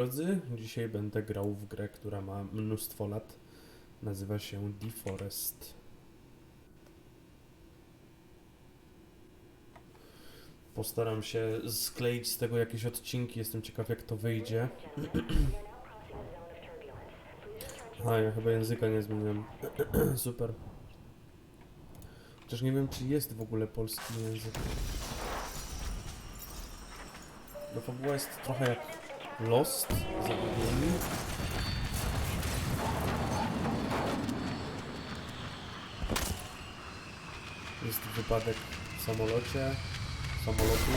Drodzy, dzisiaj będę grał w grę, która ma mnóstwo lat. Nazywa się Deforest. Postaram się skleić z tego jakieś odcinki, jestem ciekaw jak to wyjdzie. A, ja chyba języka nie zmieniłem. Super. Chociaż nie wiem, czy jest w ogóle polski język. No fabuła jest trochę jak Lost, zagubieni. Jest wypadek w samolocie, samolotu.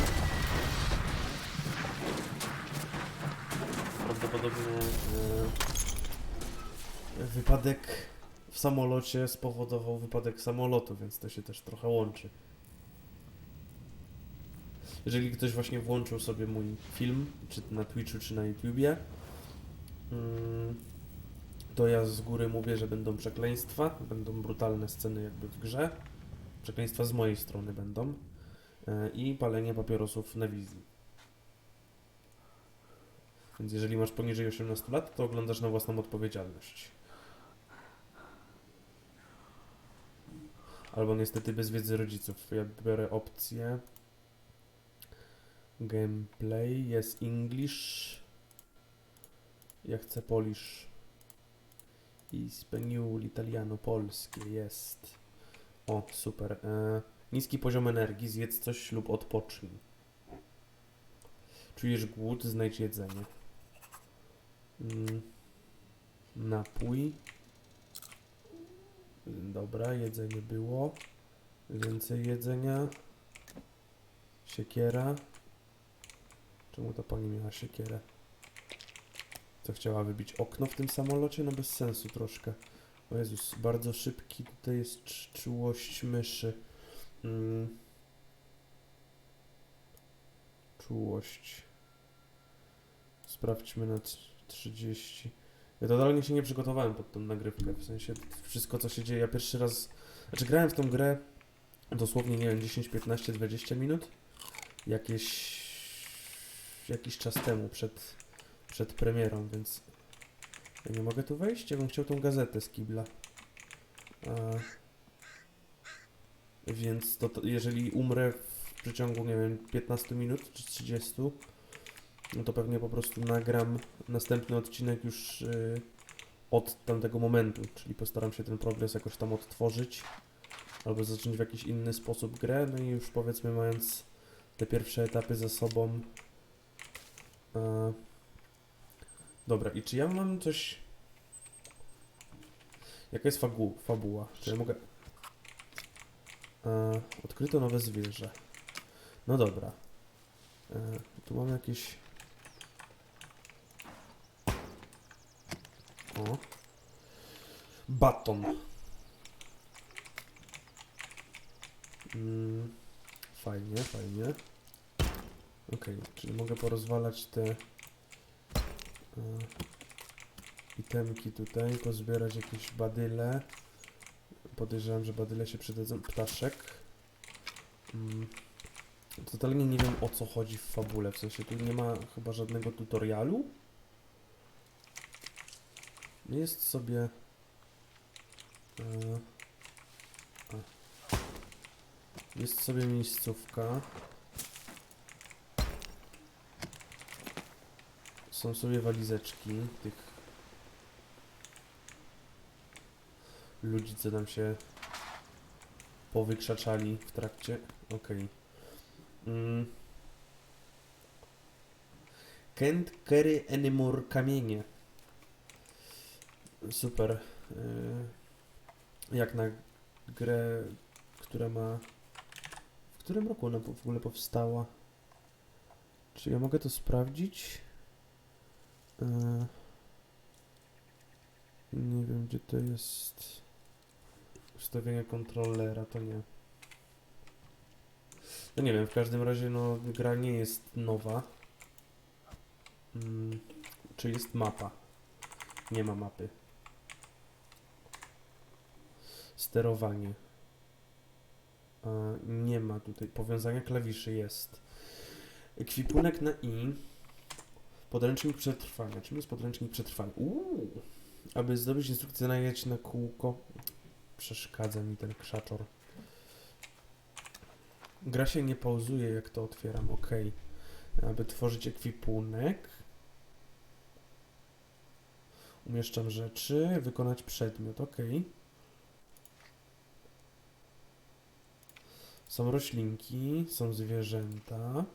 Prawdopodobnie e, wypadek w samolocie spowodował wypadek samolotu, więc to się też trochę łączy. Jeżeli ktoś właśnie włączył sobie mój film, czy na Twitchu, czy na YouTubie, mm, to ja z góry mówię, że będą przekleństwa, będą brutalne sceny jakby w grze. Przekleństwa z mojej strony będą. e, I palenie papierosów na wizji. Więc jeżeli masz poniżej 18 lat, to oglądasz na własną odpowiedzialność. Albo niestety bez wiedzy rodziców. Ja biorę opcję Gameplay jest English. Ja chcę Polish. Hispaniul, Italiano, polskie jest. O, super. E, niski poziom energii, zjedz coś lub odpocznij. Czujesz głód, znajdź jedzenie. Mm, napój. Dobra, jedzenie było. Więcej jedzenia. Siekiera. Czemu ta pani miała siekierę? Co chciała wybić okno w tym samolocie? No bez sensu troszkę. O Jezus, bardzo szybki tutaj jest cz- czułość myszy. Mm. Czułość. Sprawdźmy na trz- 30. Ja totalnie się nie przygotowałem pod tą nagrywkę. W sensie wszystko co się dzieje. Ja pierwszy raz. Znaczy grałem w tą grę dosłownie, nie wiem, 10, 15, 20 minut. Jakieś jakiś czas temu, przed, przed premierą, więc ja nie mogę tu wejść. Ja bym chciał tą gazetę z kibla. A, więc to, to, jeżeli umrę w przeciągu, nie wiem, 15 minut czy 30, no to pewnie po prostu nagram następny odcinek już y, od tamtego momentu, czyli postaram się ten progres jakoś tam odtworzyć albo zacząć w jakiś inny sposób grę, no i już powiedzmy mając te pierwsze etapy za sobą, E, dobra, i czy ja mam coś... Jaka jest fagu, fabuła? Czy ja mogę... E, odkryto nowe zwierzę. No dobra. E, tu mam jakieś... O. Baton. Mm, fajnie, fajnie. Okej, czyli mogę porozwalać te e, itemki tutaj, pozbierać jakieś badyle. Podejrzewam, że badyle się przydadzą. Ptaszek. Mm. Totalnie nie wiem o co chodzi w fabule, w sensie tu nie ma chyba żadnego tutorialu. Jest sobie... E. Jest sobie miejscówka. Są sobie walizeczki tych ludzi, co nam się powykrzaczali w trakcie. Okej. Mm. Can't carry anymore kamienie. Super. Yy, jak na grę, która ma... W którym roku ona w ogóle powstała? Czy ja mogę to sprawdzić? Yy, nie wiem, gdzie to jest. Ustawienie kontrolera, to nie. No nie wiem, w każdym razie, no, gra nie jest nowa. Mm, czy jest mapa? Nie ma mapy. Sterowanie. A, nie ma tutaj. Powiązania klawiszy jest. Ekwipunek na i. Podręcznik przetrwania. Czym jest podręcznik przetrwania? Uuu. Aby zdobyć instrukcję najechać na kółko. Przeszkadza mi ten krzaczor. Gra się nie pauzuje, jak to otwieram. Ok. Aby tworzyć ekwipunek. Umieszczam rzeczy. Wykonać przedmiot. Ok. Są roślinki, są zwierzęta.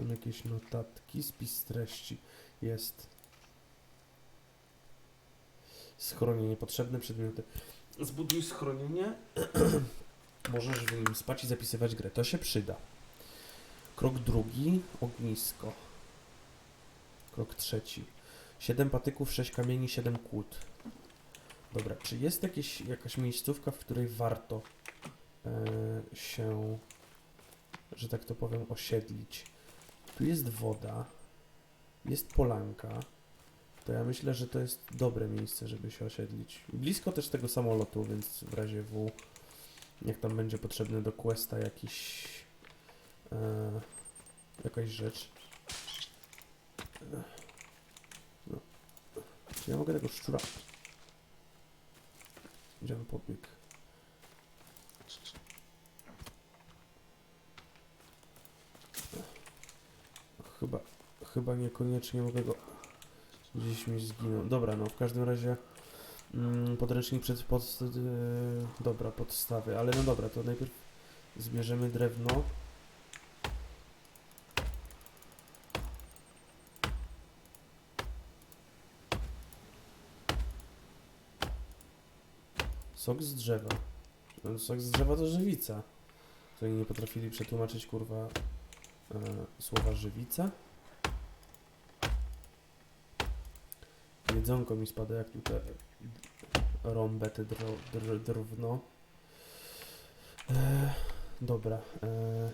Są jakieś notatki, spis treści. Jest. Schronienie, potrzebne przedmioty. Zbuduj schronienie. Możesz w nim spać i zapisywać grę. To się przyda. Krok drugi, ognisko. Krok trzeci. 7 patyków, 6 kamieni, 7 kłód. Dobra, czy jest jakieś, jakaś miejscówka, w której warto e, się, że tak to powiem, osiedlić? Tu jest woda, jest polanka. To ja myślę, że to jest dobre miejsce, żeby się osiedlić. Blisko też tego samolotu, więc w razie W, jak tam będzie potrzebny do questa jakiś, e, jakaś rzecz. No. Czy ja mogę tego szczura? Gdzie on? Chyba, chyba niekoniecznie mogę go... Gdzieś mi zginął. Dobra, no w każdym razie mm, podręcznik przed pod, yy, dobra, podstawy, ale no dobra, to najpierw zbierzemy drewno. Sok z drzewa. Sok z drzewa to żywica. To nie potrafili przetłumaczyć kurwa słowa żywica. Jedzonko mi spada jak tutaj rąbę te dro, dr, drewno. E, dobra. E,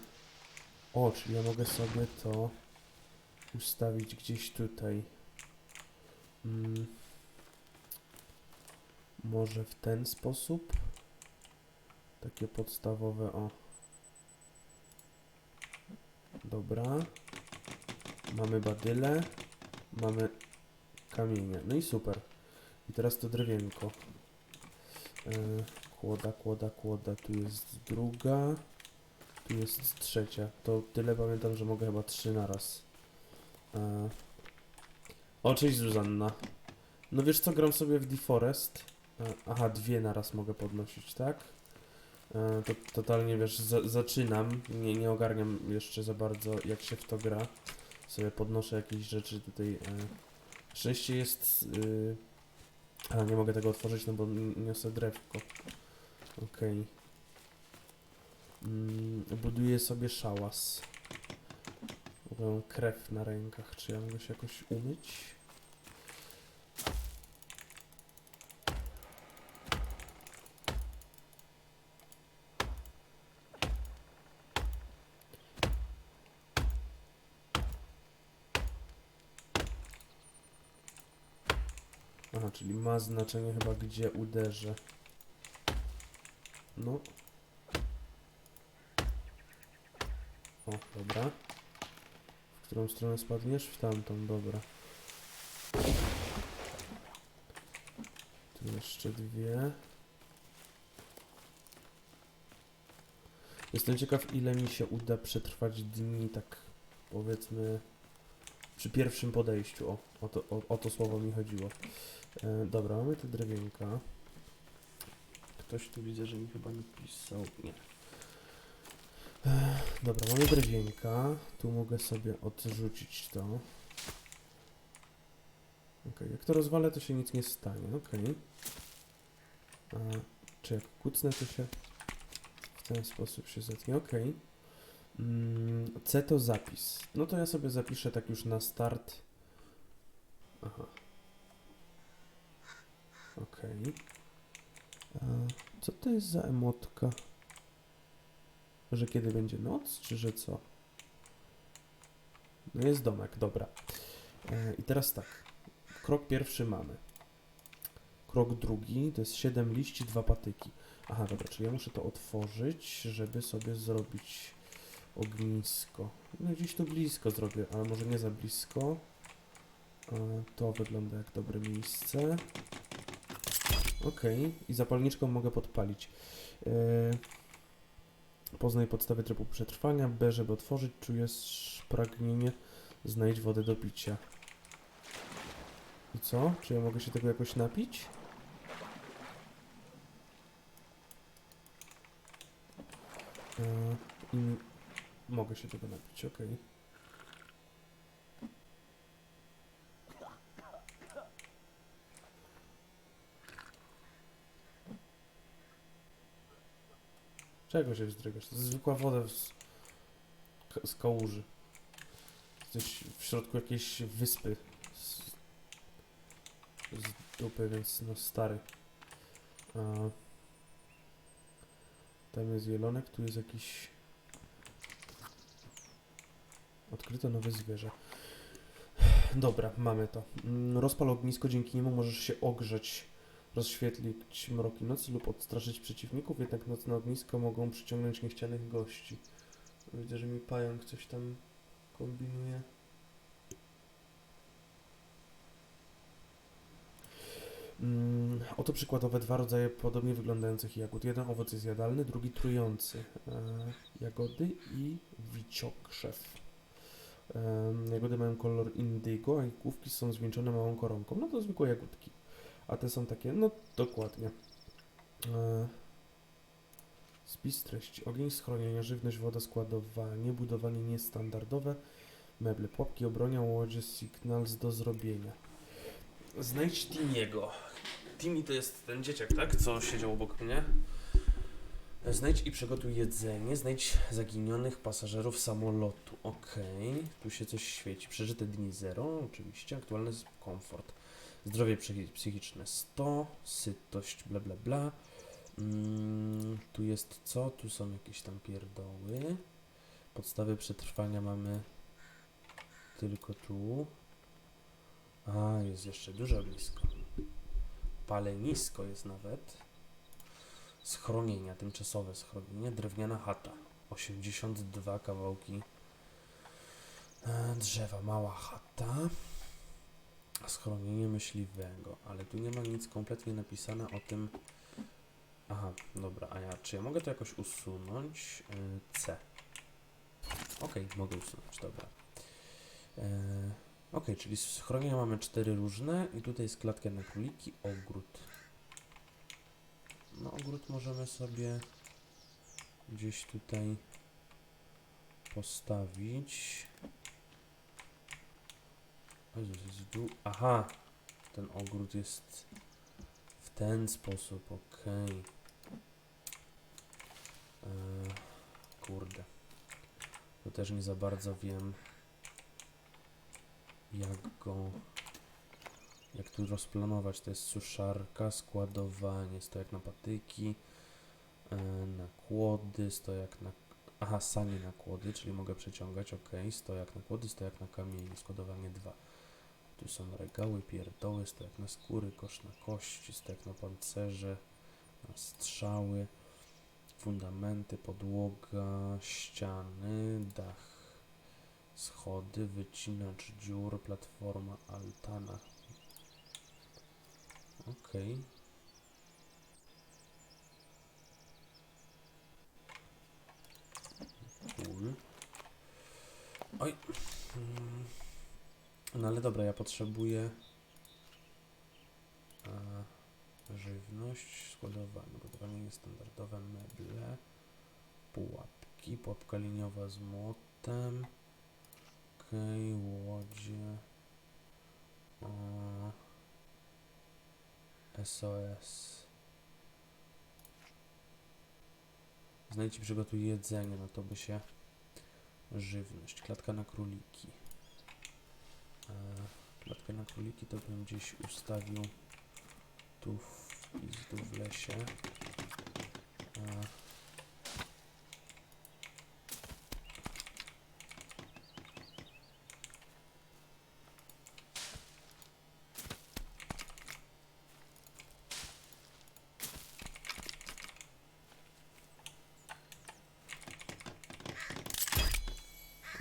o, czyli ja mogę sobie to ustawić gdzieś tutaj. Mm. Może w ten sposób? Takie podstawowe, o. Dobra. Mamy badyle. Mamy kamienie. No i super. I teraz to drewienko. E, kłoda, kłoda, kłoda. Tu jest druga. Tu jest trzecia. To tyle pamiętam, że mogę chyba trzy naraz. E, o, cześć Zuzanna. No wiesz co, gram sobie w Deforest. E, Aha, dwie naraz mogę podnosić, tak? E, To totalnie wiesz, za, zaczynam. Nie, nie ogarniam jeszcze za bardzo jak się w to gra. Sobie podnoszę jakieś rzeczy tutaj. E, szczęście jest. Y, a nie mogę tego otworzyć, no bo niosę drewko. Okej. Mm, buduję sobie szałas. Mam krew na rękach. Czy ja mogę się jakoś umyć? Czyli ma znaczenie chyba gdzie uderzę. No. O, dobra. W którą stronę spadniesz? W tamtą, dobra. Tu jeszcze dwie. Jestem ciekaw, ile mi się uda przetrwać dni, tak powiedzmy, przy pierwszym podejściu. O, o to, o, o to słowo mi chodziło. E, dobra, mamy tu drewienka. Ktoś tu widzę, że mi chyba nie pisał. Nie. E, dobra, mamy drewienka. Tu mogę sobie odrzucić to. Ok, jak to rozwalę, to się nic nie stanie. Ok. A, czy jak kucnę, to się w ten sposób się zetnie. Ok. Mm, C to zapis. No to ja sobie zapiszę tak już na start. Aha. Okej. A Co to jest za emotka? Że kiedy będzie noc, czy że co? No jest domek, dobra. E, I teraz tak. Krok pierwszy mamy. Krok drugi to jest 7 liści, 2 patyki. Aha, dobra, czyli ja muszę to otworzyć, żeby sobie zrobić ognisko. No gdzieś tu blisko zrobię, ale może nie za blisko. E, To wygląda jak dobre miejsce. Okej, i zapalniczką mogę podpalić. E, Poznaj podstawy trybu przetrwania. B, żeby otworzyć, czujesz pragnienie, znajdź wodę do picia. I co? Czy ja mogę się tego jakoś napić? I mogę się tego napić, okej. Czego się wzdrygasz? To jest zwykła woda z, z kałuży. Jesteś w środku jakiejś wyspy. Z, z dupy, więc no stary. A, tam jest jelonek, tu jest jakiś... Odkryto nowe zwierzę. Dobra, mamy to. Mm, Rozpal ognisko, dzięki niemu możesz się ogrzeć, rozświetlić mroki nocy lub odstraszyć przeciwników, jednak nocne ognisko mogą przyciągnąć niechcianych gości. Widzę, że mi pająk coś tam kombinuje. Mm, oto przykładowe dwa rodzaje podobnie wyglądających jagód. Jeden owoc jest jadalny, drugi trujący. E, jagody i wiciokrzew. Kolor indygo, a główki są zwieńczone małą koronką. No to zwykłe jagódki. A te są takie, no dokładnie. E, spis treści. Ogień schronienia, żywność, woda, składowanie, budowanie niestandardowe, meble, pułapki, obronia, łodzie, signals do zrobienia. Znajdź Timiego. Timi to jest ten dzieciak, tak? Co siedział obok mnie. Znajdź i przygotuj jedzenie. Znajdź zaginionych pasażerów samolotu. Okej, tu się coś świeci. Przeżyte dni 0, oczywiście. Aktualny komfort. Zdrowie psychi- psychiczne 100. Sytość, bla bla bla. Mm, tu jest co? Tu są jakieś tam pierdoły. Podstawy przetrwania mamy tylko tu. A, jest jeszcze duże ognisko. Palenisko jest nawet. Schronienia, tymczasowe schronienie, drewniana chata. 82 kawałki e, drzewa, mała chata. Schronienie myśliwego, ale tu nie ma nic kompletnie napisane o tym. Aha, dobra, a ja, czy ja mogę to jakoś usunąć? E, C. Okej, mogę usunąć, dobra. E, Okej, czyli schronienia mamy cztery różne i tutaj jest klatka na króliki, ogród. No ogród możemy sobie gdzieś tutaj postawić. Aha, ten ogród jest w ten sposób, okej. Eee, Kurde. To też nie za bardzo wiem jak go jak tu rozplanować to jest suszarka, składowanie stojak na patyki e, nakłody, stojak na aha, sanie nakłody, czyli mogę przeciągać, ok, stojak na kłody, stojak na kamienie, składowanie 2 tu są regały, pierdoły, stojak na skóry, kosz na kości, stojak na pancerze na strzały fundamenty, podłoga, ściany, dach schody, wycinacz dziur, platforma, altana. Okej. Cool. Oj. Mm. No ale dobra, ja potrzebuję e, żywność, składowanie, gotowanie niestandardowe, meble, pułapki, pułapka liniowa z młotem. Okej, łodzie. O, SOS. Znajdź i przygotuj jedzenie, no to by się żywność. Klatka na króliki. E, klatkę na króliki to bym gdzieś ustawił tu w, tu w lesie.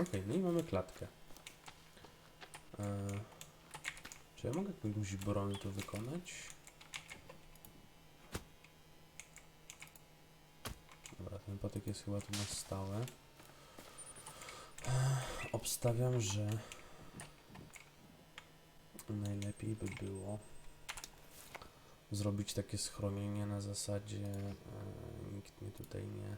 Okej, no i mamy klatkę. Eee, czy ja mogę jakąś broń tu wykonać? Dobra, ten patyk jest chyba tu na stałe. Eee, obstawiam, że najlepiej by było zrobić takie schronienie na zasadzie e, nikt mnie tutaj nie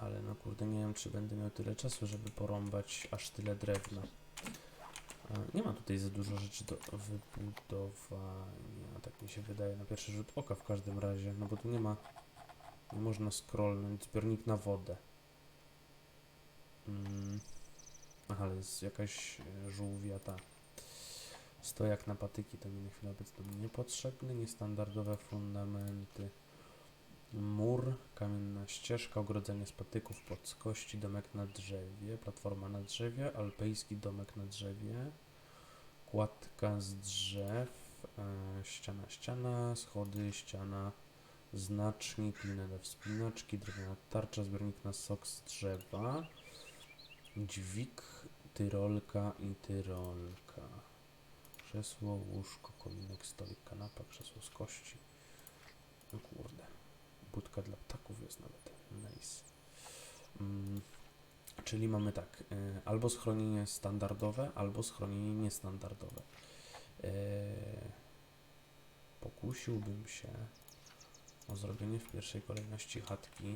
ale no kurde nie wiem czy będę miał tyle czasu żeby porąbać aż tyle drewna. Nie ma tutaj za dużo rzeczy do wybudowania tak mi się wydaje. Na pierwszy rzut oka w każdym razie no bo tu nie ma nie można scrollnąć. Zbiornik na wodę. Mm. aha ale jest jakaś e, żółwia ta. Stojak na patyki to mi na chwilę obecną niepotrzebny, niestandardowe fundamenty. Mur, kamienna ścieżka, ogrodzenie z patyków, podskości, domek na drzewie, platforma na drzewie, alpejski domek na drzewie, kładka z drzew, e, ściana, ściana, schody, ściana, znacznik, linę do wspinaczki, drewniana tarcza, zbiornik na sok z drzewa, dźwig, tyrolka i tyrolka. Krzesło, łóżko, kominek, stolik, kanapa, krzesło z kości. No kurde. Budka dla ptaków jest nawet. Nice. Mm, czyli mamy tak. Y, albo schronienie standardowe, albo schronienie niestandardowe. Y, pokusiłbym się o zrobienie w pierwszej kolejności chatki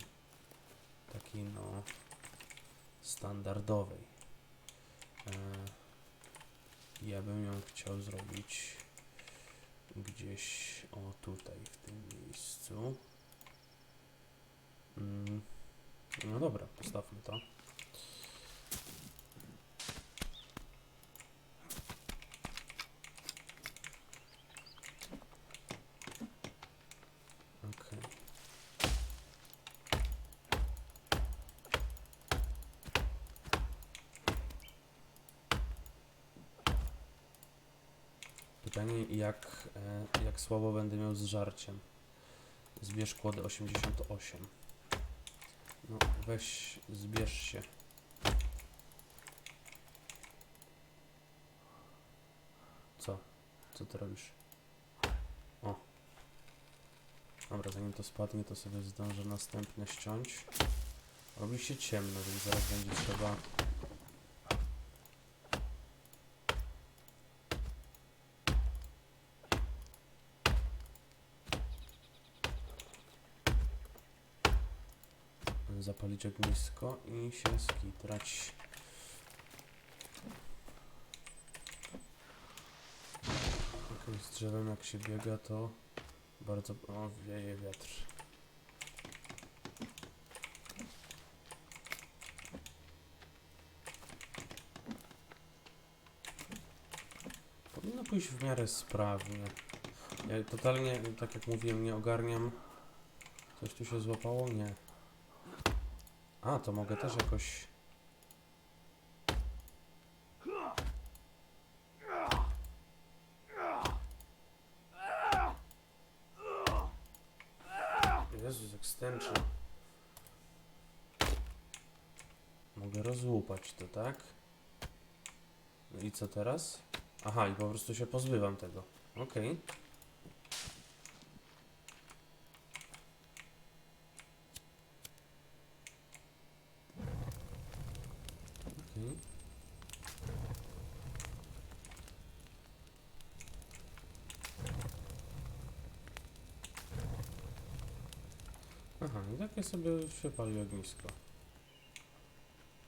takiej no standardowej. Y, ja bym ją chciał zrobić gdzieś o tutaj, w tym miejscu. Mm. No dobra, postawmy to. Okej. Pytanie, jak, e, jak słabo będę miał z żarciem. Zbierz kłody 88. No, weź, zbierz się. Co? Co ty robisz? O. Dobra, zanim to spadnie, to sobie zdążę następne ściąć. Robi się ciemno, więc zaraz będzie trzeba zapalić ognisko i się skitrać. Z drzewem jak się biega to bardzo... O, wieje wiatr. Powinno pójść w miarę sprawnie. Ja totalnie, tak jak mówiłem, nie ogarniam. Coś tu się złapało? Nie. A, to mogę też jakoś... Jezus, jak stęczy. Mogę rozłupać to, tak? No i co teraz? Aha, i po prostu się pozbywam tego. Okej. Okej. Aha, i takie sobie się pali ognisko.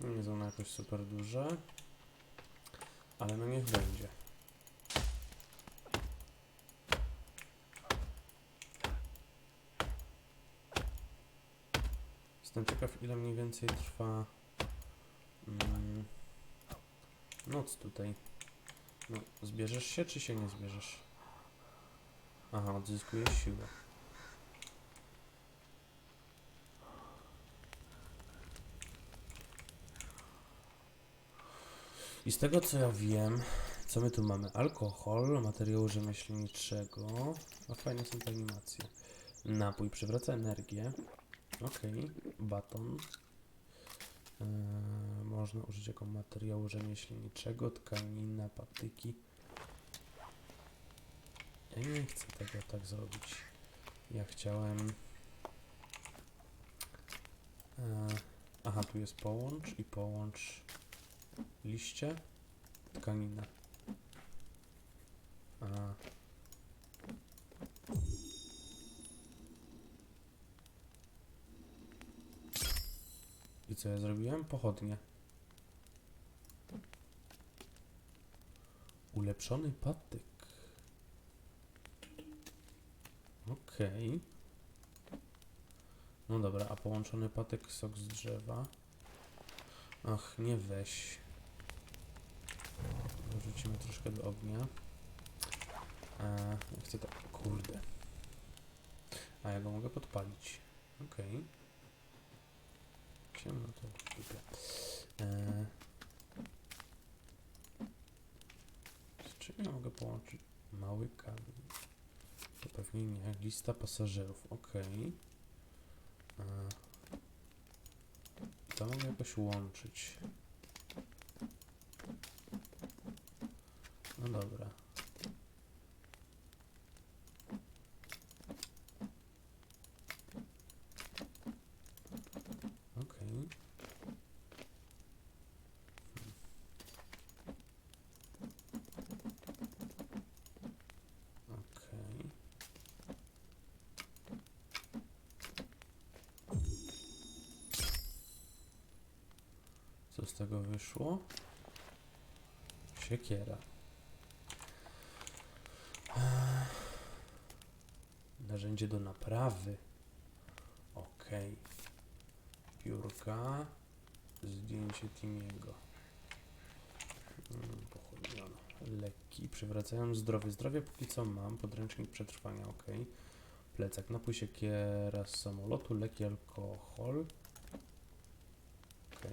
Nie jest ono jakoś super duże, ale no niech będzie. Jestem ciekaw, ile mniej więcej trwa mm, noc tutaj. No, zbierzesz się, czy się nie zbierzesz? Aha, odzyskujesz siłę. I z tego co ja wiem, co my tu mamy? Alkohol, materiału rzemieślniczego. A fajne są te animacje. Napój przywraca energię. Okej, baton. Eee, można użyć jako materiału rzemieślniczego, tkanina, patyki. Ja nie chcę tego tak zrobić. Ja chciałem... Eee, aha, tu jest połącz i połącz liście, tkaninę. A. I co ja zrobiłem? Pochodnie. Ulepszony patyk. Okej. No dobra, a połączony patyk sok z drzewa. Ach, nie weź. Dorzucimy troszkę do ognia. Eee, chcę to. Kurde. A ja go mogę podpalić. Okej. Ciemno to. Eee, z czym ja mogę połączyć? Mały kamień. To pewnie nie. Lista pasażerów. Okej. Eee, to mogę jakoś łączyć. No dobra. Okej. Co z tego wyszło? Siekiera. Narzędzie do naprawy. Okej. Piórka. Zdjęcie Timiego. Mm, Pochodniono. Leki. Przywracają zdrowie. Zdrowie póki co mam. Podręcznik przetrwania. Ok. Plecak. Napój siekiera z samolotu. Leki, alkohol. Ok.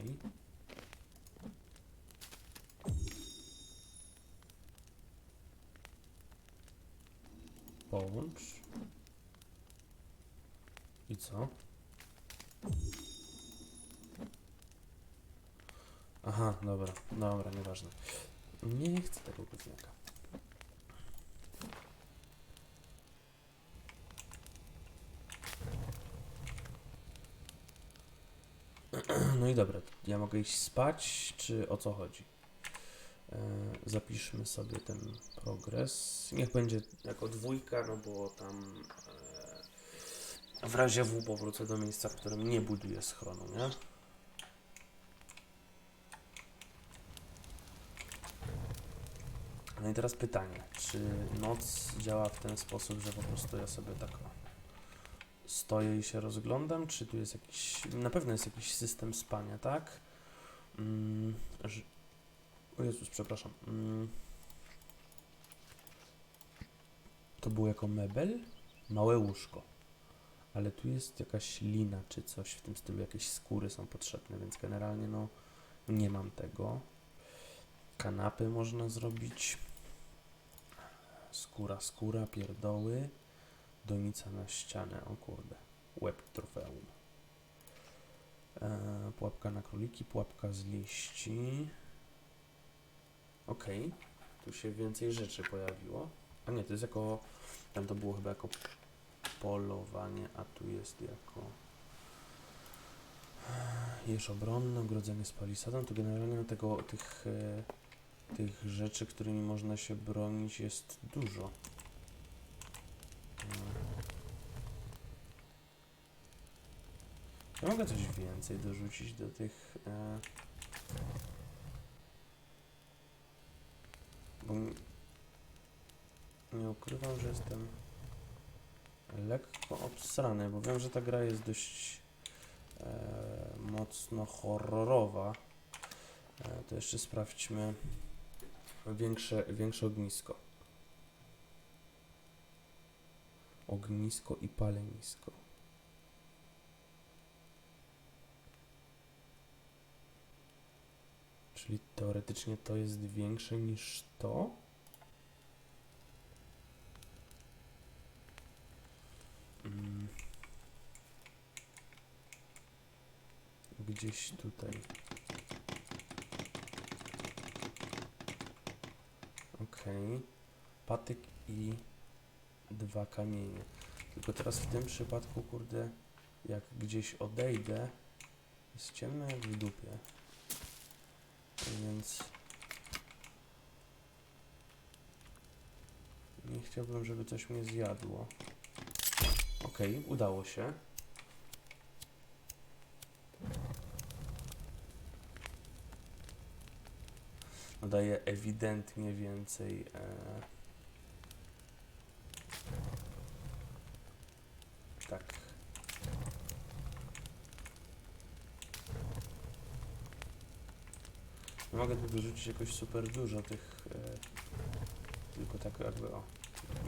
Połącz. Co? Aha, dobra, dobra, nieważne. Nie chcę tego gówniaka. No i dobra, ja mogę iść spać, czy o co chodzi? E, zapiszmy sobie ten progres. Niech będzie jako dwójka, no bo tam w razie W powrócę do miejsca, w którym nie buduję schronu, nie? No i teraz pytanie, czy noc działa w ten sposób, że po prostu ja sobie tak stoję i się rozglądam, czy tu jest jakiś, na pewno jest jakiś system spania, tak? Mm, że, o Jezus, przepraszam. Mm, to było jako mebel? Małe łóżko. Ale tu jest jakaś lina czy coś w tym stylu, jakieś skóry są potrzebne, więc generalnie no nie mam tego. Kanapy można zrobić. Skóra, skóra, pierdoły. Donica na ścianę, o kurde. Łeb trofeum. E, pułapka na króliki, pułapka z liści. Okej, tu się więcej rzeczy pojawiło. A nie, to jest jako. Tam to było chyba jako polowanie, a tu jest jako. Jeż obronne, ogrodzenie z palisadą. To generalnie tego, tych, e, tych rzeczy, którymi można się bronić, jest dużo. Ja mogę coś więcej dorzucić do tych. E, bo nie ukrywam, że jestem lekko obsrany, bo wiem, że ta gra jest dość e, mocno horrorowa. E, to jeszcze sprawdźmy większe, większe ognisko. Ognisko i palenisko. Czyli teoretycznie to jest większe niż to? Gdzieś tutaj. Okej. Patyk i dwa kamienie. Tylko teraz w tym przypadku, kurde, jak gdzieś odejdę, jest ciemno jak w dupie. Więc nie chciałbym, żeby coś mnie zjadło. Okej, udało się. Daje ewidentnie więcej. E... Tak. Nie mogę tu wyrzucić jakoś super dużo tych. E... Tylko tak jakby o.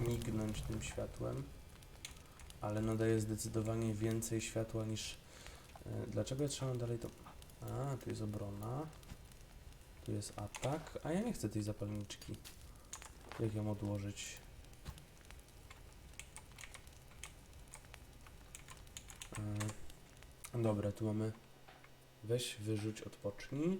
Mignąć tym światłem. Ale no daje zdecydowanie więcej światła niż. E... Dlaczego ja trzymam dalej to. A, tu jest obrona. Tu jest atak, a ja nie chcę tej zapalniczki. Jak ją odłożyć? Yy, dobra, tu mamy weź, wyrzuć, odpocznij.